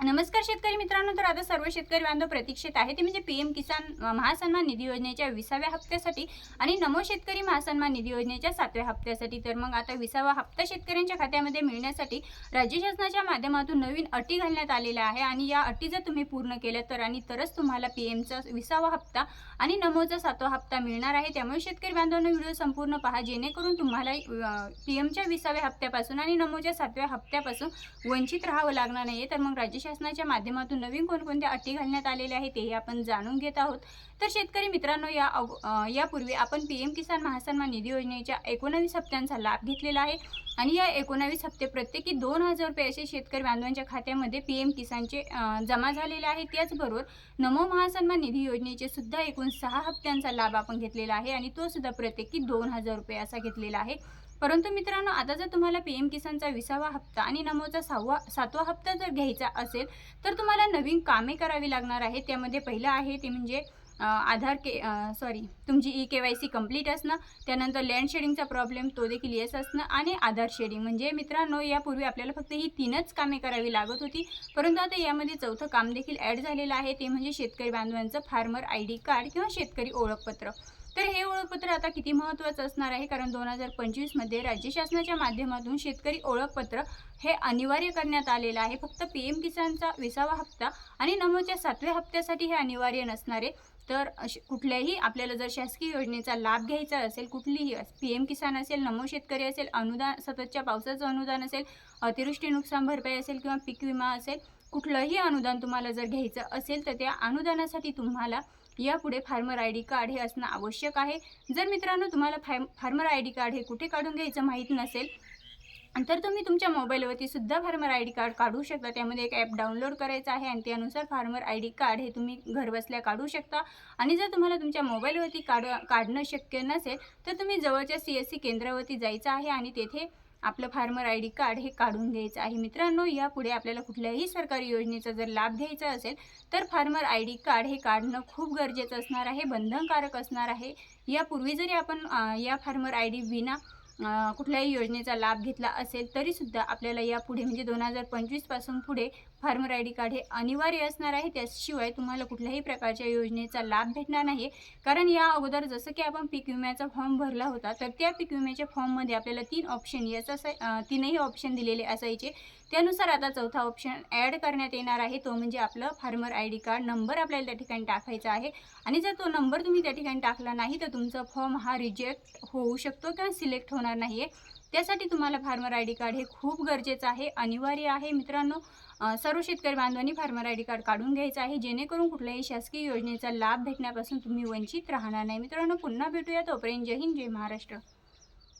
नमस्कार शेतकरी मित्रांनो तर आता सर्व शेतकरी बांधव प्रतीक्षित आहे. ते म्हणजे पी एम किसान महासन्मान निधी योजनेच्या विसाव्या हप्त्यासाठी आणि नमो शेतकरी महासन्मान निधी योजनेच्या सातव्या हप्त्यासाठी. तर मग आता विसावा हप्ता शेतकऱ्यांच्या खात्यामध्ये मिळण्यासाठी राज्य शासनाच्या माध्यमातून नवीन अटी घालण्यात आलेल्या आहे आणि या अटी जर तुम्ही पूर्ण केल्या तर आणि तरच तुम्हाला पी एमचा विसावा हप्ता आणि नमोचा सातवा हप्ता मिळणार आहे. त्यामुळे शेतकरी बांधवांना व्हिडिओ संपूर्ण पहा. जेणेकरून तुम्हाला पी एमच्या विसाव्या हप्त्यापासून आणि नमोच्या सातव्या हप्त्यापासून वंचित राहावं लागणार नाही तर मग राज्य शासनाच्या माध्यमातून नवीन कोणकोणत्या अटी घालण्यात आलेल्या आहेत तेही आपण जाणून घेत आहोत. तर शेतकरी मित्रांनो या यापूर्वी आपण पी एम किसान महासन्मान निधी योजनेच्या एकोणावीस हप्त्यांचा लाभ घेतलेला आहे आणि या एकोणावीस हप्ते प्रत्येकी दोन हजार रुपये असे शेतकरी बांधवांच्या खात्यामध्ये पी एम किसानचे जमा झालेले आहे त्याचबरोबर नमो महासन्मान निधी योजनेचे सुद्धा एकूण सहा हप्त्यांचा लाभ आपण घेतलेला आहे आणि तो सुद्धा प्रत्येकी दोन हजार रुपये असा घेतलेला आहे. परंतु मित्रांनो आता जर तुम्हाला पी एम किसानचा विसावा हप्ता आणि नमोचा सहावा सातवा हप्ता जर घ्यायचा असेल तर तुम्हाला नवीन कामे करावी लागणार आहे त्यामध्ये पहिलं आहे ते म्हणजे आधार के सॉरी तुमची E K Y C complete असणं त्यानंतर लँड शेडिंगचा प्रॉब्लेम तो देखील येस असणं आणि आधार शेडिंग म्हणजे मित्रांनो यापूर्वी आपल्याला फक्त ही तीनच कामे करावी लागत होती. परंतु आता यामध्ये चौथं काम देखील ॲड झालेलं आहे. ते म्हणजे शेतकरी बांधवांचं फार्मर आय डी कार्ड किंवा शेतकरी ओळखपत्र. तर हे ओळखपत्र आता किती महत्त्वाचं असणार आहे? कारण दोन हजार पंचवीसमध्ये राज्य शासनाच्या माध्यमातून शेतकरी ओळखपत्र हे अनिवार्य करण्यात आलेलं आहे. फक्त पी एम किसानचा विसावा हप्ता आणि नमोच्या सातव्या हप्त्यासाठी हे अनिवार्य नसणारे तर अश- कुठल्याही आपल्याला जर शासकीय योजनेचा लाभ घ्यायचा असेल कुठलीही पी एम किसान असेल नमो शेतकरी असेल अनुदान सततच्या पावसाचं अनुदान असेल अतिवृष्टी नुकसान भरपाई असेल किंवा पीक विमा असेल कुठलंही अनुदान तुम्हाला जर घ्यायचं असेल तर त्या अनुदानासाठी तुम्हाला यापुढे फार्मर आय डी कार्ड हे असणं आवश्यक आहे. जर मित्रांनो तुम्हाला farm farmer I D card हे कुठे काढून घ्यायचं माहीत नसेल तर तुम्ही तुमच्या मोबाईलवरती सुद्धा फार्मर आय डी कार्ड काढू शकता. त्यामध्ये एक ॲप डाउनलोड करायचं आहे आणि त्यानुसार फार्मर आय डी कार्ड हे तुम्ही घरबसल्या काढू शकता. आणि जर तुम्हाला तुमच्या मोबाईलवरती काढ काढणं शक्य नसेल तर तुम्ही जवळच्या सी एस सी केंद्रावरती जायचं आहे आणि तेथे आपलं फार्मर आय डी कार्ड हे काढून घ्यायचं आहे. मित्रांनो यापुढे आपल्याला कुठल्याही सरकारी योजनेचा जर लाभ घ्यायचा असेल तर फार्मर आय डी कार्ड हे काढणं खूप गरजेचं असणार आहे बंधनकारक असणार आहे. यापूर्वी जरी आपण या फार्मर आय डी विना कुठल्याही योजनेचा लाभ घेतला असेल तरीसुद्धा आपल्याला यापुढे म्हणजे दोन हजार पंचवीसपासून पुढे फार्मर आय डी कार्ड हे अनिवार्य असणार आहे. त्याशिवाय तुम्हाला कुठल्याही प्रकारच्या योजनेचा लाभ भेटणार नाही. कारण या अगोदर जसं की आपण पीक विम्याचा फॉर्म भरला होता तर त्या पीक विम्याच्या फॉर्ममध्ये आपल्याला तीन ऑप्शन याचा तीनही ऑप्शन दिलेले असायचे. त्यानुसार आता चौथा ऑप्शन ॲड करण्यात येणार आहे. तो म्हणजे आपलं farmer I D card number आपल्याला त्या ठिकाणी टाकायचा आहे. आणि जर तो नंबर तुम्ही त्या ठिकाणी टाकला नाही तर तुमचा फॉर्म हा रिजेक्ट होऊ शकतो किंवा सिलेक्ट होणार नाही आहे त्यासाठी तुम्हाला फार्मर आय डी कार्ड हे खूप गरजेचं आहे. अनिवार्य आहे मित्रांनो सर्व शेतकरी बांधवांनी फार्मर आय डी कार्ड काढून घ्यायचं आहे. जेणेकरून कुठल्याही शासकीय योजनेचा लाभ भेटण्यापासून तुम्ही वंचित राहणार नाही. मित्रांनो पुन्हा भेटूया तोपर्यंत जय हिंद जय महाराष्ट्र.